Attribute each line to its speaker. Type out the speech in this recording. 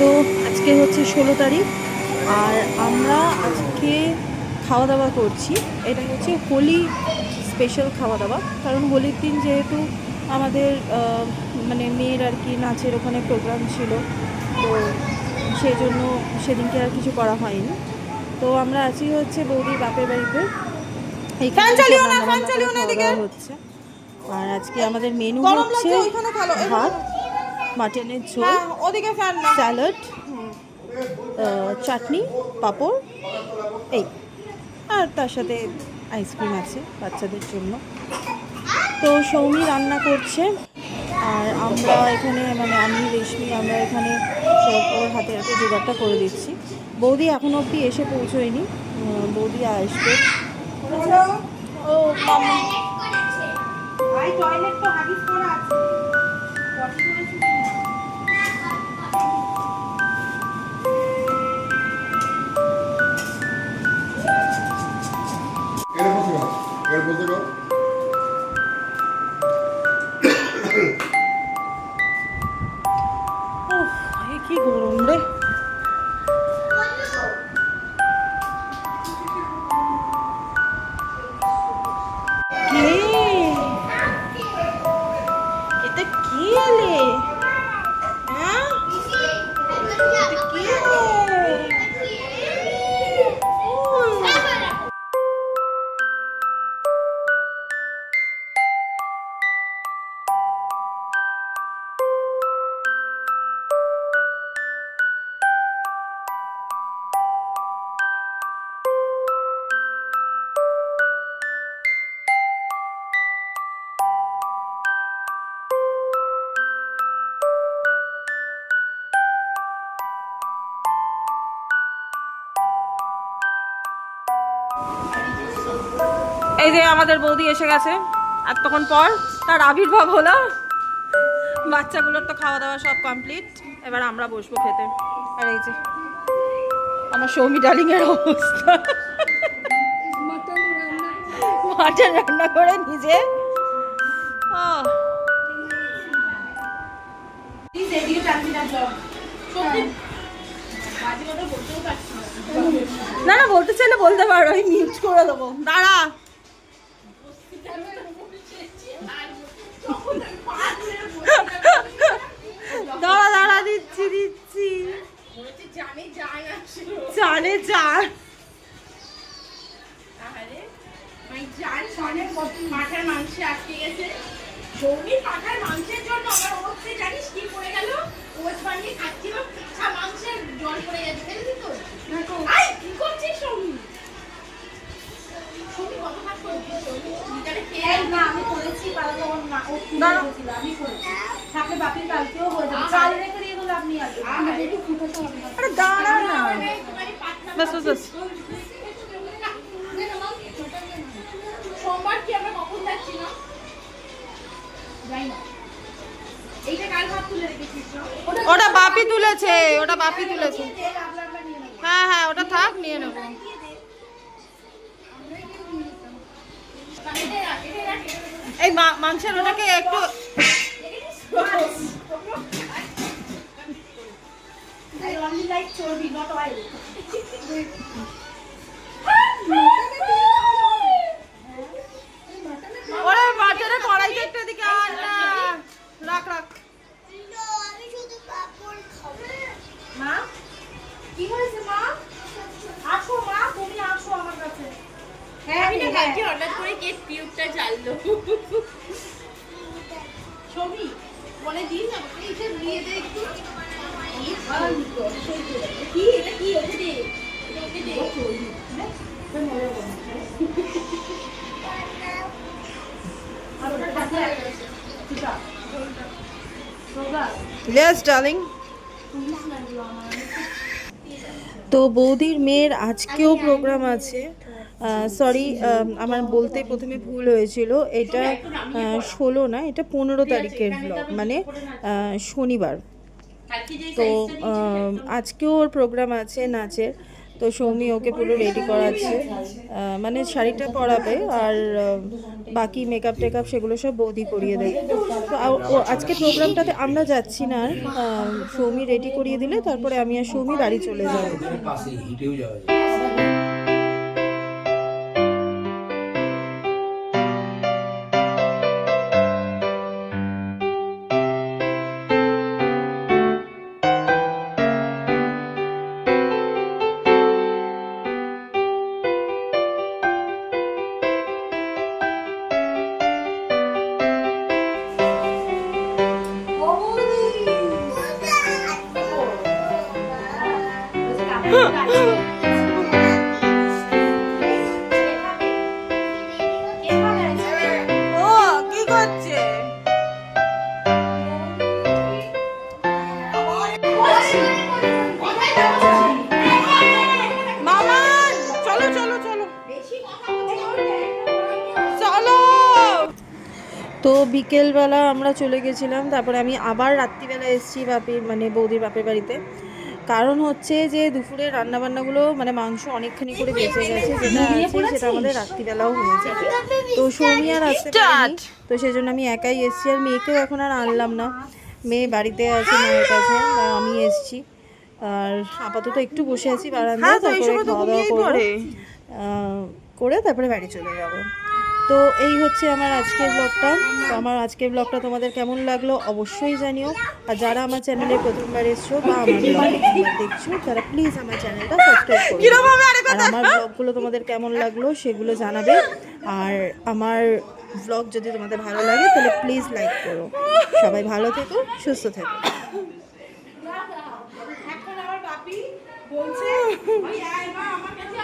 Speaker 1: তো আজকে হচ্ছে ষোলো তারিখ আর আমরা আজকে খাওয়া দাওয়া করছি। এটা হচ্ছে হোলি স্পেশাল খাওয়া দাওয়া কারণ হোলির দিন যেহেতু আমাদের মানে মেয়ের আর কি নাচের ওখানে প্রোগ্রাম ছিল তো সেই জন্য সেদিনকে আর কিছু করা হয়নি। তো আমরা আছি হচ্ছে বৌদির বাপের বাড়িতে। হচ্ছে। আর আজকে আমাদের মেনু হচ্ছে ভাত। মাটনের ঝোল
Speaker 2: হ্যাঁ ওদিকে
Speaker 1: স্যালাড চাটনি পাঁপড় এই। আর তার সাথে আইসক্রিম আছে বাচ্চাদের জন্য। তো সৌমি রান্না করছে আর আমরা এখানে মানে আমি রেশমি আমরা এখানে সব ওর হাতে হাতে জোগাড়টা করে দিচ্ছি। বৌদি এখনও অবধি এসে পৌঁছোয়নি বৌদি আসবে। ও
Speaker 2: টয়লেট তো হাগিস করা আছে।
Speaker 1: 何?
Speaker 2: এই যে আমাদের বৌদি এসে গেছে। এতক্ষণ পর তার আবির্ভাব হলো। বাচ্চাগুলোর তো খাওয়া দাওয়া সব কমপ্লিট এবার আমরা বসবো খেতে। আর এই যে আমার সৌমি ডার্লিং এর অবস্থা। মাটন রান্না করে নিজে। না না। বলতে চাইলে বলতে পারো আমি মিউট করে দেবো। দাঁড়া। দাঁড়া দাঁড়া, দিচ্ছি দিচ্ছি। জানে, জান।
Speaker 3: পাঠার মাংসে আটকে গেছে। পাঠার মাংসের জন্য আমার জানিস কি পড়ে গেল? ওজ বানিয়ে খাচ্ছিল পিঠা মাংসের জল পড়ে গেছে দেখলি তো আই কি করছিস সৌমি সৌমি কত কাজ করছিস সৌমি মিটারে খেয়ে
Speaker 4: না আমি করেছি কাল যখন না ও
Speaker 2: দাঁড়াও।
Speaker 4: ছিল আমি করেছি থাকলে কালকেও হয়ে যাবে। কাল রেখে দিয়ে গেলে আপনি আসবেন একটু ফুটাতে হবে।
Speaker 2: আরে দাঁড়া না। বাস বাস বাস।
Speaker 3: সোমবার কি আমরা কখন যাচ্ছি না যাই না এইটা কাল ভাত তুলে রেখেছিস না
Speaker 2: ওটা বাপি তুলেছে ওটা বাপি তুলেছে। হ্যাঁ হ্যাঁ ওটা থাক নিয়ে নেব। এই মা- মাংসের ওটাকে একটু
Speaker 3: I only like চর্বি, not oil.
Speaker 2: ওরে মাছের কড়াইতে একটু এদিকে আন না রাখ রাখ
Speaker 4: মা কি হয়েছে মা আসো মা তুমি আসো আমার কাছে হ্যাঁ
Speaker 3: আমি না
Speaker 4: হ্যাঁ।
Speaker 3: করে কে টিউবটা চাললো ছবি বলে দিন না এইটা দিয়ে দে একটু কি এটা কি ওকে দে ওকে দে
Speaker 2: ইয়েস ডার্লিং
Speaker 1: তো বৌদির মেয়ের আজকেও প্রোগ্রাম আছে। সরি আমার বলতে প্রথমে ভুল হয়েছিল। এটা ষোলো না, এটা পনেরো তারিখের ব্লগ মানে শনিবার। তো আজকেও ওর প্রোগ্রাম আছে নাচের, তো সৌমি ওকে পুরো রেডি করাচ্ছে। মানে শাড়িটা পরাবে, আর বাকি মেকআপ টেকআপ সেগুলো সব বৌদি করিয়ে দেবে। তো আজকে প্রোগ্রামটাতে আমরা যাচ্ছি না আর সৌমি রেডি করিয়ে দিলে, তারপরে আমি আর সৌমি বাড়ি চলে যাব। তো বিকেলবেলা আমরা চলে গেছিলাম তারপরে আমি আবার রাত্রিবেলা এসেছি বাপির মানে বৌদির বাপের বাড়িতে। কারণ হচ্ছে যে দুপুরে রান্নাবান্নাগুলো মানে মাংস অনেকখানি করে বেঁচে গেছে যেটা আছে সেটা আমাদের রাত্রিবেলাও হয়ে যাবে তো সৌমি আর আসতে পারেনি তো সেই জন্য আমি একাই এসেছি আর মেয়েকেও এখন আর আনলাম না। মেয়ে বাড়িতে আছে মায়ের কাছে আর আমি এসেছি। আর আপাতত একটু বসে আছি বারান্দায়
Speaker 2: হ্যাঁ
Speaker 1: তারপরে খাওয়া দাওয়া আহ, করে তারপরে বাড়ি চলে যাব। তো এই হচ্ছে আমার আজকের ব্লগটা তো আমার আজকের ব্লগটা তোমাদের কেমন লাগল অবশ্যই জানিও। আর যারা আমার চ্যানেলে প্রথমবার এসছো বা আমার ব্লগ দেখছ তারা প্লিজ আমার চ্যানেলটা সাবস্ক্রাইব করো। আর আমার ব্লগগুলো তোমাদের কেমন লাগল সেগুলো জানাবে। আর আমার ব্লগ যদি তোমাদের ভালো লাগে তাহলে প্লিজ লাইক করো। সবাই ভালো থেকো সুস্থ থেকো।
Speaker 4: এখন আমার বাপি বলছে "ওই আয় মা আমার কাছে